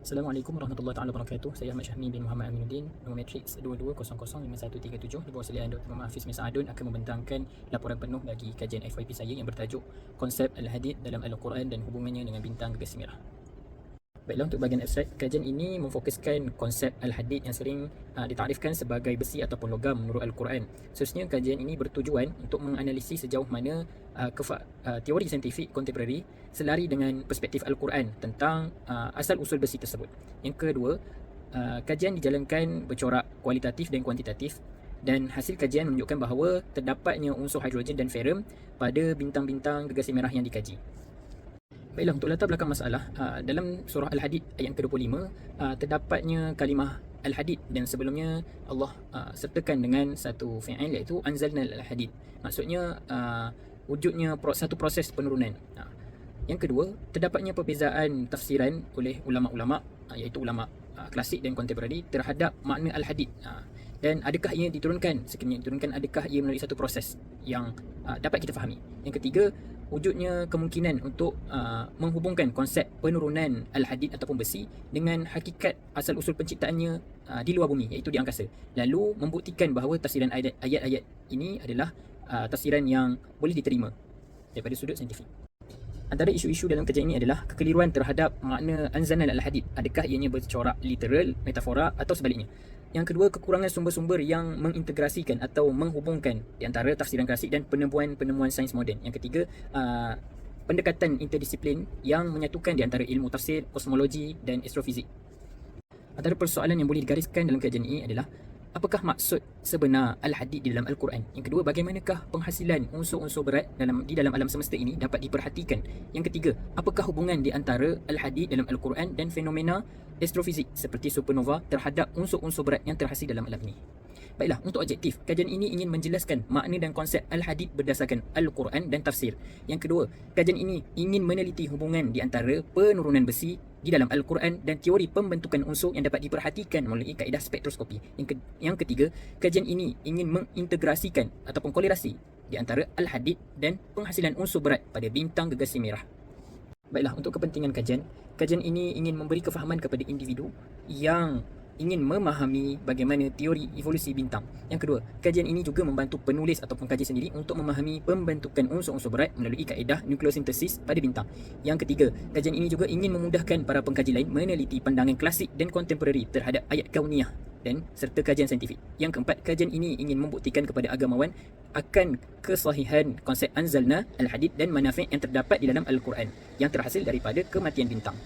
Assalamualaikum warahmatullahi taala wabarakatuh. Saya Ahmad Syahmi bin Muhammad Aminuddin, nombor matrix 22005137 di bawah silian Dr. Muhammad Hafiz Mesa Adun akan membentangkan laporan penuh bagi kajian FYP saya yang bertajuk Konsep Al-Hadid dalam Al-Quran dan hubungannya dengan bintang gagas merah. Baiklah untuk bahagian abstrak, kajian ini memfokuskan konsep Al-Hadid yang sering uh, ditarifkan sebagai besi ataupun logam menurut Al-Quran. Seterusnya kajian ini bertujuan untuk menganalisis sejauh mana uh, kefa- uh, teori saintifik kontemporari selari dengan perspektif Al-Quran tentang uh, asal-usul besi tersebut. Yang kedua, uh, kajian dijalankan bercorak kualitatif dan kuantitatif dan hasil kajian menunjukkan bahawa terdapatnya unsur hidrogen dan ferrum pada bintang-bintang gegasi merah yang dikaji. Baiklah untuk latar belakang masalah uh, dalam surah Al-Hadid ayat ke-25 uh, terdapatnya kalimah Al-Hadid dan sebelumnya Allah uh, sertakan dengan satu fi'il iaitu anzalna Al-Hadid. Maksudnya uh, wujudnya pro- satu proses penurunan. Uh, yang kedua, terdapatnya perbezaan tafsiran oleh ulama-ulama uh, iaitu ulama uh, klasik dan kontemporari terhadap makna Al-Hadid. Uh, dan adakah ia diturunkan sekiranya diturunkan adakah ia melalui satu proses yang uh, dapat kita fahami. Yang ketiga, wujudnya kemungkinan untuk uh, menghubungkan konsep penurunan al-hadid ataupun besi dengan hakikat asal usul penciptaannya uh, di luar bumi iaitu di angkasa lalu membuktikan bahawa tafsiran ayat- ayat-ayat ini adalah uh, tafsiran yang boleh diterima daripada sudut saintifik Antara isu-isu dalam kajian ini adalah kekeliruan terhadap makna anzanal al-hadid. Adakah ianya bercorak literal, metafora atau sebaliknya? Yang kedua, kekurangan sumber-sumber yang mengintegrasikan atau menghubungkan di antara tafsiran klasik dan penemuan-penemuan sains moden. Yang ketiga, uh, pendekatan interdisiplin yang menyatukan di antara ilmu tafsir, kosmologi dan astrofizik. Antara persoalan yang boleh digariskan dalam kajian ini adalah apakah maksud sebenar al-hadid di dalam al-Quran? Yang kedua, bagaimanakah penghasilan unsur-unsur berat dalam di dalam alam semesta ini dapat diperhatikan? Yang ketiga, apakah hubungan di antara al-hadid dalam al-Quran dan fenomena astrofizik seperti supernova terhadap unsur-unsur berat yang terhasil dalam alam ini? Baiklah, untuk objektif, kajian ini ingin menjelaskan makna dan konsep Al-Hadid berdasarkan Al-Quran dan tafsir. Yang kedua, kajian ini ingin meneliti hubungan di antara penurunan besi di dalam Al-Quran dan teori pembentukan unsur yang dapat diperhatikan melalui kaedah spektroskopi. Yang, ke- yang ketiga, kajian ini ingin mengintegrasikan ataupun kolerasi di antara Al-Hadid dan penghasilan unsur berat pada bintang gegasi merah. Baiklah, untuk kepentingan kajian, kajian ini ingin memberi kefahaman kepada individu yang ingin memahami bagaimana teori evolusi bintang. Yang kedua, kajian ini juga membantu penulis ataupun kaji sendiri untuk memahami pembentukan unsur-unsur berat melalui kaedah nukleosintesis pada bintang. Yang ketiga, kajian ini juga ingin memudahkan para pengkaji lain meneliti pandangan klasik dan kontemporari terhadap ayat kauniyah dan serta kajian saintifik. Yang keempat, kajian ini ingin membuktikan kepada agamawan akan kesahihan konsep anzalna al-hadid dan manafi' yang terdapat di dalam al-Quran yang terhasil daripada kematian bintang.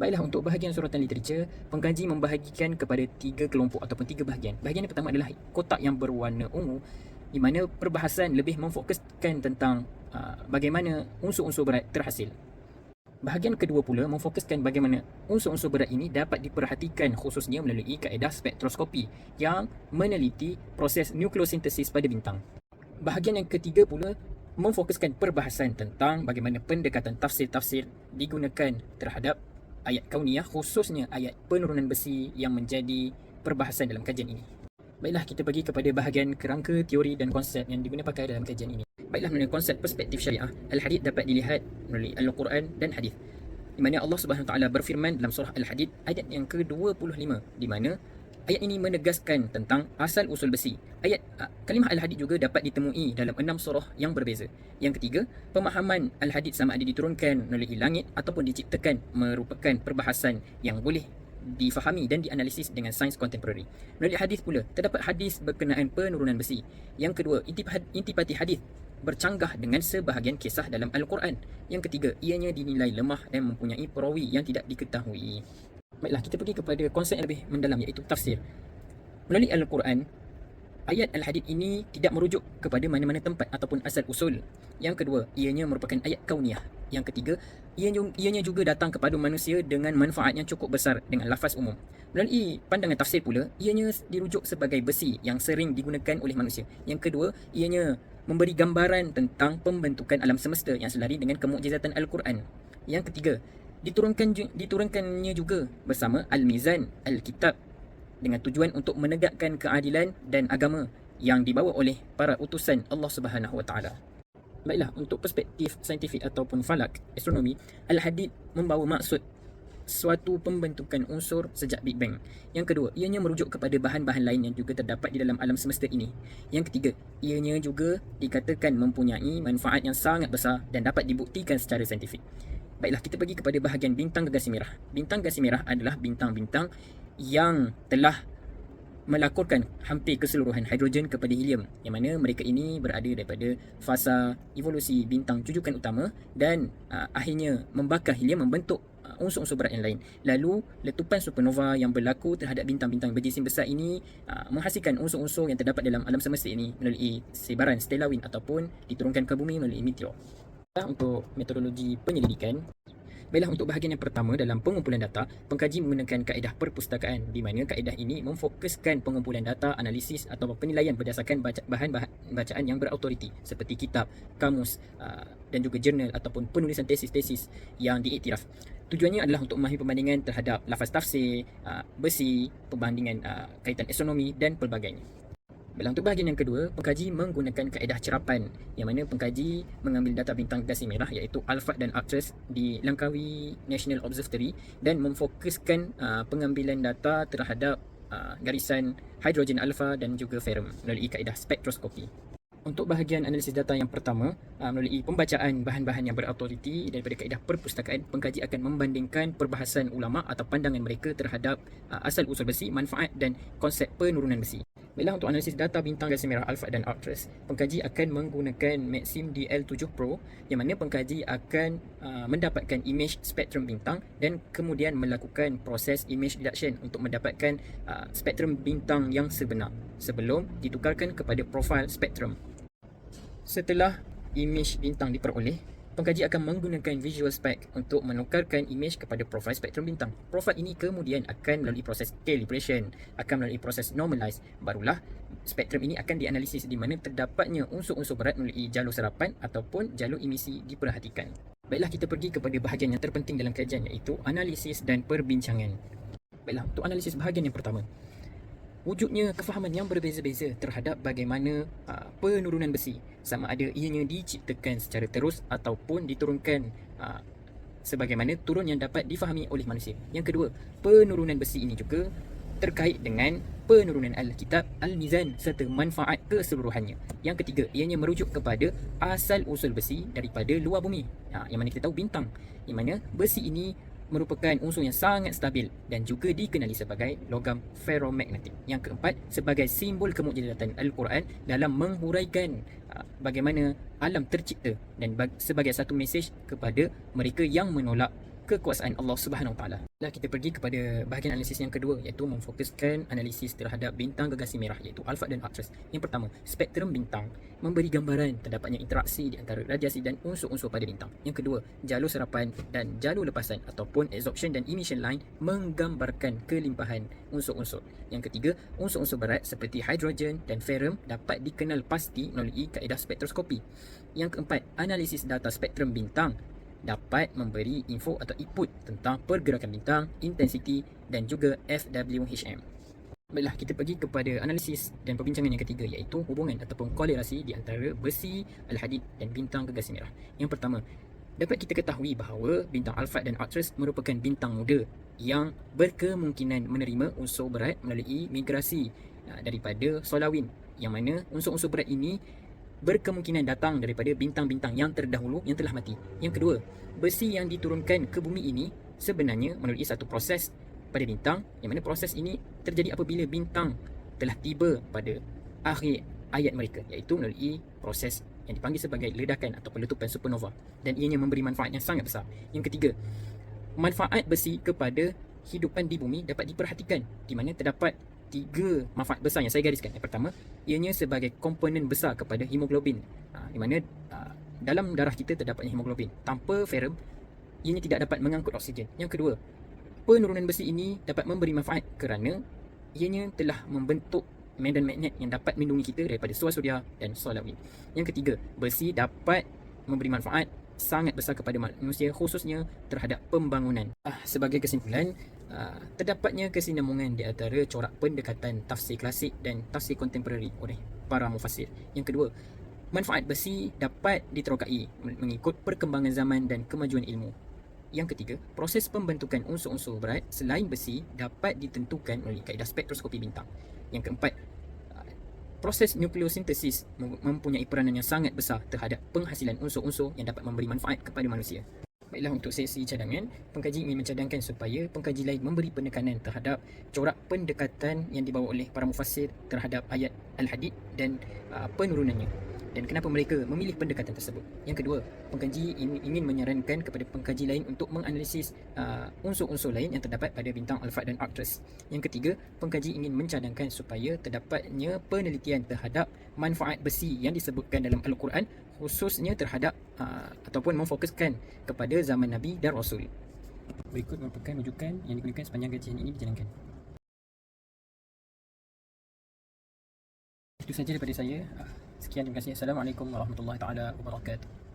Baiklah untuk bahagian suratan literature, pengkaji membahagikan kepada tiga kelompok ataupun tiga bahagian. Bahagian yang pertama adalah kotak yang berwarna ungu di mana perbahasan lebih memfokuskan tentang uh, bagaimana unsur-unsur berat terhasil. Bahagian kedua pula memfokuskan bagaimana unsur-unsur berat ini dapat diperhatikan khususnya melalui kaedah spektroskopi yang meneliti proses nukleosintesis pada bintang. Bahagian yang ketiga pula memfokuskan perbahasan tentang bagaimana pendekatan tafsir-tafsir digunakan terhadap ayat kauniyah khususnya ayat penurunan besi yang menjadi perbahasan dalam kajian ini. Baiklah kita pergi kepada bahagian kerangka teori dan konsep yang diguna pakai dalam kajian ini. Baiklah melalui konsep perspektif syariah, al-hadith dapat dilihat melalui al-Quran dan hadis. Di mana Allah Subhanahu taala berfirman dalam surah Al-Hadid ayat yang ke-25 di mana ayat ini menegaskan tentang asal usul besi. Ayat ah, kalimah Al-Hadid juga dapat ditemui dalam enam surah yang berbeza. Yang ketiga, pemahaman Al-Hadid sama ada diturunkan melalui langit ataupun diciptakan merupakan perbahasan yang boleh difahami dan dianalisis dengan sains kontemporari. Melalui hadis pula, terdapat hadis berkenaan penurunan besi. Yang kedua, intipati, hadis bercanggah dengan sebahagian kisah dalam Al-Quran. Yang ketiga, ianya dinilai lemah dan mempunyai perawi yang tidak diketahui. Baiklah, kita pergi kepada konsep yang lebih mendalam iaitu tafsir. Melalui Al-Quran, ayat Al-Hadid ini tidak merujuk kepada mana-mana tempat ataupun asal usul. Yang kedua, ianya merupakan ayat kauniyah. Yang ketiga, ianya, juga datang kepada manusia dengan manfaat yang cukup besar dengan lafaz umum. Melalui pandangan tafsir pula, ianya dirujuk sebagai besi yang sering digunakan oleh manusia. Yang kedua, ianya memberi gambaran tentang pembentukan alam semesta yang selari dengan kemukjizatan Al-Quran. Yang ketiga, diturunkan diturunkannya juga bersama Al-Mizan, Al-Kitab dengan tujuan untuk menegakkan keadilan dan agama yang dibawa oleh para utusan Allah Subhanahu Wa Taala. Baiklah, untuk perspektif saintifik ataupun falak, astronomi, Al-Hadid membawa maksud suatu pembentukan unsur sejak Big Bang. Yang kedua, ianya merujuk kepada bahan-bahan lain yang juga terdapat di dalam alam semesta ini. Yang ketiga, ianya juga dikatakan mempunyai manfaat yang sangat besar dan dapat dibuktikan secara saintifik. Baiklah, kita pergi kepada bahagian bintang gegasi merah. Bintang gegasi merah adalah bintang-bintang yang telah melakorkan hampir keseluruhan hidrogen kepada helium yang mana mereka ini berada daripada fasa evolusi bintang jujukan utama dan uh, akhirnya membakar helium membentuk uh, unsur-unsur berat yang lain. Lalu letupan supernova yang berlaku terhadap bintang-bintang berjisim besar ini uh, menghasilkan unsur-unsur yang terdapat dalam alam semesta ini melalui sebaran stellar wind ataupun diturunkan ke bumi melalui meteor. Untuk metodologi penyelidikan, Baiklah untuk bahagian yang pertama dalam pengumpulan data, pengkaji menggunakan kaedah perpustakaan di mana kaedah ini memfokuskan pengumpulan data, analisis atau penilaian berdasarkan bahan bacaan yang berautoriti seperti kitab, kamus uh, dan juga jurnal ataupun penulisan tesis-tesis yang diiktiraf. Tujuannya adalah untuk memahami perbandingan terhadap lafaz tafsir, uh, besi, perbandingan uh, kaitan astronomi dan pelbagainya. Baiklah, untuk bahagian yang kedua, pengkaji menggunakan kaedah cerapan yang mana pengkaji mengambil data bintang gasi merah iaitu Alpha dan Arcturus di Langkawi National Observatory dan memfokuskan uh, pengambilan data terhadap uh, garisan hidrogen alpha dan juga ferrum melalui kaedah spektroskopi. Untuk bahagian analisis data yang pertama, uh, melalui pembacaan bahan-bahan yang berautoriti daripada kaedah perpustakaan, pengkaji akan membandingkan perbahasan ulama atau pandangan mereka terhadap uh, asal usul besi, manfaat dan konsep penurunan besi. Baiklah untuk analisis data bintang gasi merah Alpha dan Arcturus, pengkaji akan menggunakan Maxim DL7 Pro yang mana pengkaji akan uh, mendapatkan image spektrum bintang dan kemudian melakukan proses image deduction untuk mendapatkan uh, spektrum bintang yang sebenar sebelum ditukarkan kepada profil spektrum. Setelah image bintang diperoleh, pengkaji akan menggunakan visual spec untuk menukarkan image kepada profil spektrum bintang. Profil ini kemudian akan melalui proses calibration, akan melalui proses normalize. Barulah spektrum ini akan dianalisis di mana terdapatnya unsur-unsur berat melalui jalur serapan ataupun jalur emisi diperhatikan. Baiklah kita pergi kepada bahagian yang terpenting dalam kajian iaitu analisis dan perbincangan. Baiklah untuk analisis bahagian yang pertama wujudnya kefahaman yang berbeza-beza terhadap bagaimana uh, penurunan besi sama ada ianya diciptakan secara terus ataupun diturunkan uh, sebagaimana turun yang dapat difahami oleh manusia. Yang kedua, penurunan besi ini juga terkait dengan penurunan Al-Kitab, Al-Mizan serta manfaat keseluruhannya. Yang ketiga, ianya merujuk kepada asal usul besi daripada luar bumi. Ha, yang mana kita tahu bintang. Yang mana besi ini merupakan unsur yang sangat stabil dan juga dikenali sebagai logam ferromagnetik. Yang keempat, sebagai simbol kemujizatan Al-Quran dalam menghuraikan uh, bagaimana alam tercipta dan sebagai satu mesej kepada mereka yang menolak kekuasaan Allah Subhanahu Taala. Kita pergi kepada bahagian analisis yang kedua iaitu memfokuskan analisis terhadap bintang gegasi merah iaitu Alpha dan Arcturus. Yang pertama, spektrum bintang memberi gambaran terdapatnya interaksi di antara radiasi dan unsur-unsur pada bintang. Yang kedua, jalur serapan dan jalur lepasan ataupun absorption dan emission line menggambarkan kelimpahan unsur-unsur. Yang ketiga, unsur-unsur berat seperti hidrogen dan ferrum dapat dikenal pasti melalui kaedah spektroskopi. Yang keempat, analisis data spektrum bintang dapat memberi info atau input tentang pergerakan bintang, intensiti dan juga FWHM. Baiklah, kita pergi kepada analisis dan perbincangan yang ketiga iaitu hubungan ataupun kolerasi di antara besi, al-hadid dan bintang gegasi merah. Yang pertama, dapat kita ketahui bahawa bintang Alpha dan Arcturus merupakan bintang muda yang berkemungkinan menerima unsur berat melalui migrasi uh, daripada solar wind yang mana unsur-unsur berat ini berkemungkinan datang daripada bintang-bintang yang terdahulu yang telah mati. Yang kedua, besi yang diturunkan ke bumi ini sebenarnya melalui satu proses pada bintang yang mana proses ini terjadi apabila bintang telah tiba pada akhir ayat mereka iaitu melalui proses yang dipanggil sebagai ledakan atau peletupan supernova dan ianya memberi manfaat yang sangat besar. Yang ketiga, manfaat besi kepada hidupan di bumi dapat diperhatikan di mana terdapat tiga manfaat besar yang saya gariskan. Yang pertama, ianya sebagai komponen besar kepada hemoglobin. Ha, di mana ha, dalam darah kita terdapatnya hemoglobin. Tanpa ferrum, ianya tidak dapat mengangkut oksigen. Yang kedua, penurunan besi ini dapat memberi manfaat kerana ianya telah membentuk medan magnet yang dapat melindungi kita daripada suar suria dan solar wind. Yang ketiga, besi dapat memberi manfaat sangat besar kepada manusia khususnya terhadap pembangunan. Ah, sebagai kesimpulan, ah, terdapatnya kesinambungan di antara corak pendekatan tafsir klasik dan tafsir kontemporari oleh para mufassir. Yang kedua, manfaat besi dapat diterokai mengikut perkembangan zaman dan kemajuan ilmu. Yang ketiga, proses pembentukan unsur-unsur berat selain besi dapat ditentukan melalui kaedah spektroskopi bintang. Yang keempat, uh, proses nukleosintesis mem- mempunyai peranan yang sangat besar terhadap penghasilan unsur-unsur yang dapat memberi manfaat kepada manusia. Baiklah untuk sesi cadangan, pengkaji ingin mencadangkan supaya pengkaji lain memberi penekanan terhadap corak pendekatan yang dibawa oleh para mufassir terhadap ayat Al-Hadid dan uh, penurunannya. Dan kenapa mereka memilih pendekatan tersebut? Yang kedua, pengkaji in- ingin menyarankan kepada pengkaji lain untuk menganalisis uh, unsur-unsur lain yang terdapat pada bintang Alphard dan Arcturus. Yang ketiga, pengkaji ingin mencadangkan supaya terdapatnya penelitian terhadap manfaat besi yang disebutkan dalam Al-Quran khususnya terhadap uh, ataupun memfokuskan kepada zaman Nabi dan Rasul. Berikut merupakan rujukan yang digunakan sepanjang kajian ini dijalankan. Itu saja daripada saya. Sekian terima kasih. Assalamualaikum warahmatullahi taala wabarakatuh.